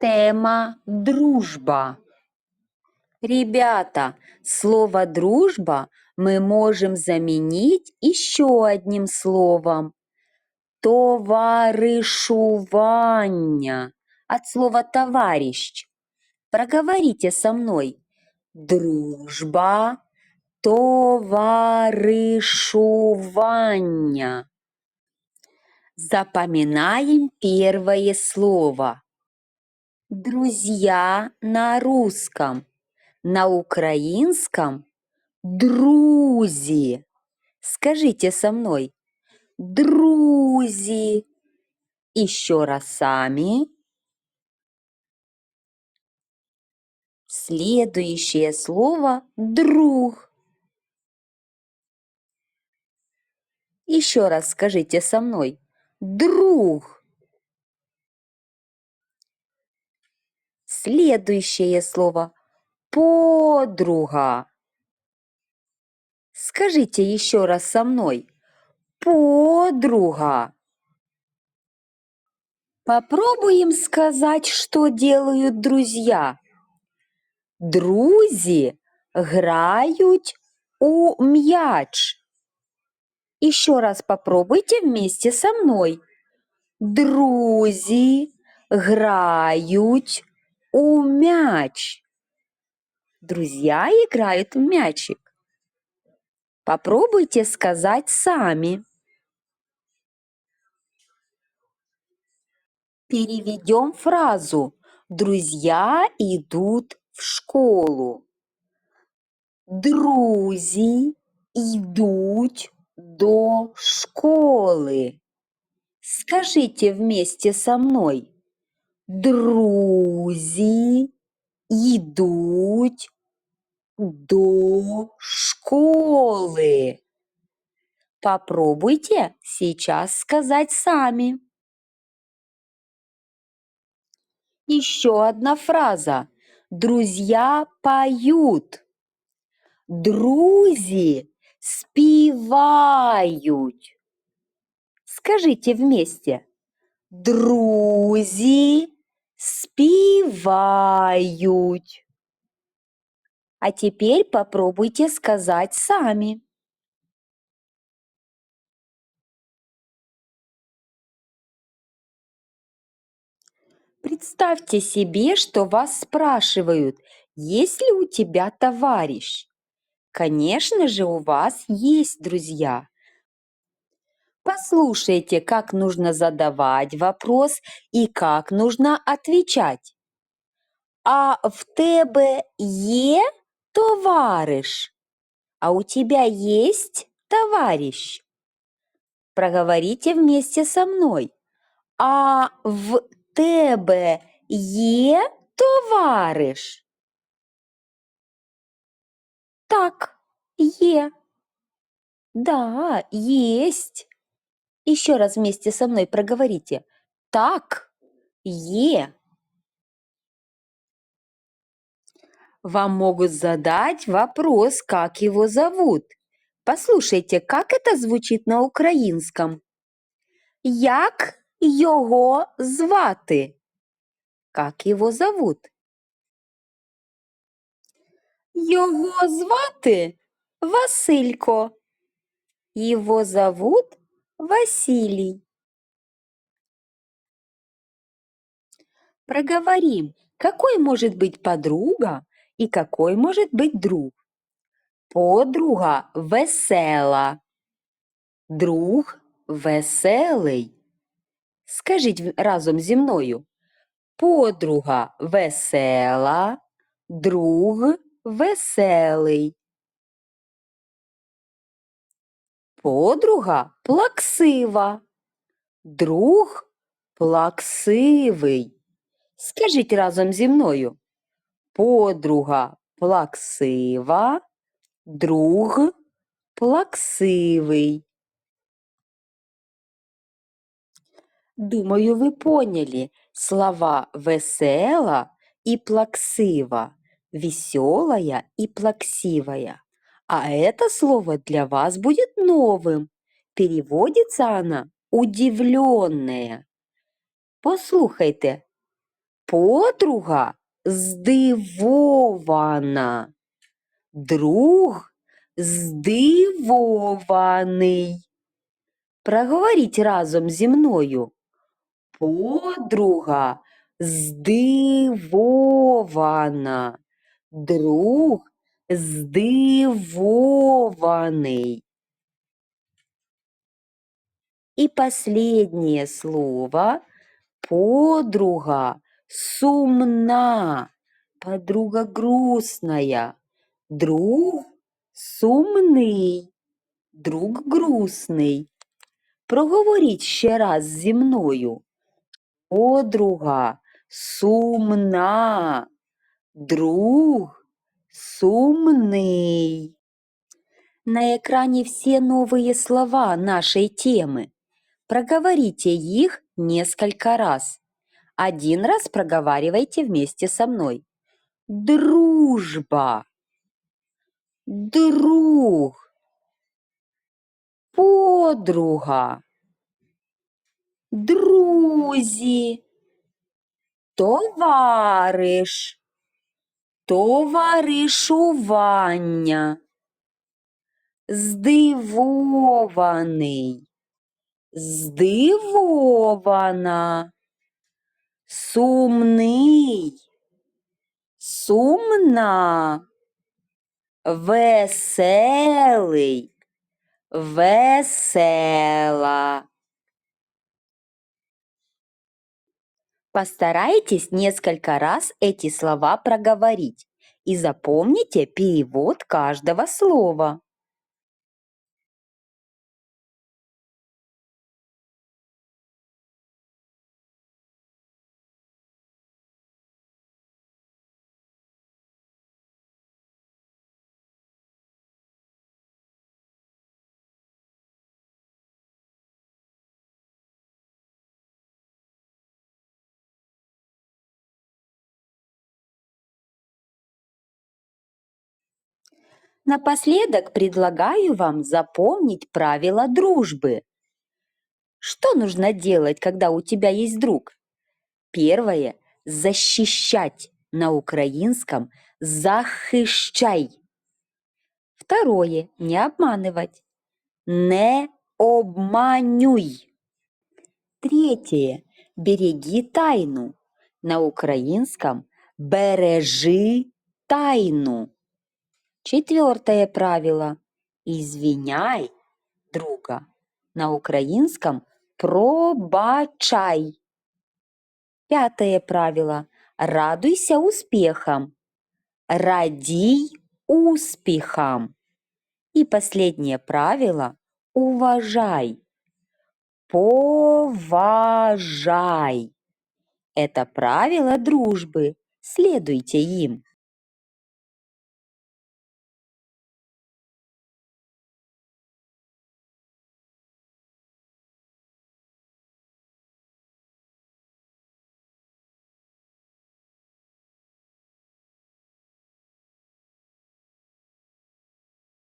Тема дружба. Ребята, слово дружба мы можем заменить еще одним словом. Товаришування от слова товарищ. Проговорите со мной. Дружба, товаришування. Запоминаем первое слово. Друзья на русском, на украинском друзі. Скажите со мной. Друзі. Еще раз сами. Следующее слово друг. Еще раз скажите со мной. Друг. Следующее слово подруга. Скажите еще раз со мной. Подруга. Попробуем сказать, что делают друзья. Друзі грають у мяч. Еще раз попробуйте вместе со мной. Друзі грають у мяч. Друзья играют в мячик. Попробуйте сказать сами. Переведем фразу. Друзья идут в школу. Друзі йдуть до школи. Скажите вместе со мной. Друзі йдуть до школы. Попробуйте сейчас сказать сами. Еще одна фраза. Друзья поют. Друзі співають. Скажите вместе. Друзі співають. А теперь попробуйте сказать сами. Представьте себе, что вас спрашивают, есть ли у тебя товарищ? Конечно же, у вас есть друзья. Послушайте, как нужно задавать вопрос и как нужно отвечать. А в тебе є товариш? А у тебя есть товарищ? Проговорите вместе со мной. А в тебе є товариш? Так, е. Да, есть. Еще раз вместе со мной проговорите. Так, е. Вам могут задать вопрос, как его зовут. Послушайте, как это звучит на українському. Як його звати? Как его зовут? Його звати Василько. Его зовут Василий. Проговорим, какой может быть подруга и какой может быть друг. Подруга весела. Друг веселий. Скажіть разом зі мною. Подруга весела, друг веселий. Подруга плаксива, друг плаксивий. Скажіть разом зі мною. Подруга плаксива, друг плаксивий. Думаю, вы поняли слова весела и плаксива, веселая и плаксивая. А это слово для вас будет новым. Переводится она удивленная. Послухайте. Подруга здивована. Друг здивований. Проговоріть разом зі мною. Подруга здивована. Друг здивований. И последнее слово подруга сумна, подруга грустная, друг сумний, друг грустний. Проговоріть ще раз зі мною. Подруга сумна, друг сумний. На экране все новые слова нашей темы. Проговорите их несколько раз. Один раз проговаривайте вместе со мной. Дружба. Друг. Подруга. Друзі. Товариш. Товаришування. Здивований. Здивована. Сумний. Сумна. Веселий. Весела. Постарайтесь несколько раз эти слова проговорить и запомните перевод каждого слова. Напоследок предлагаю вам запомнить правила дружбы. Что нужно делать, когда у тебя есть друг? Первое – защищать на украинском «захищай». Второе – не обманывать. Не обманюй. Третье – береги тайну. На украинском «бережи тайну». Четвертое правило – извиняй друга. На українському пробачай. Пятое правило – радуйся успехам. Радій успехам. И последнее правило – уважай. Поважай. Это правило дружбы. Следуйте им.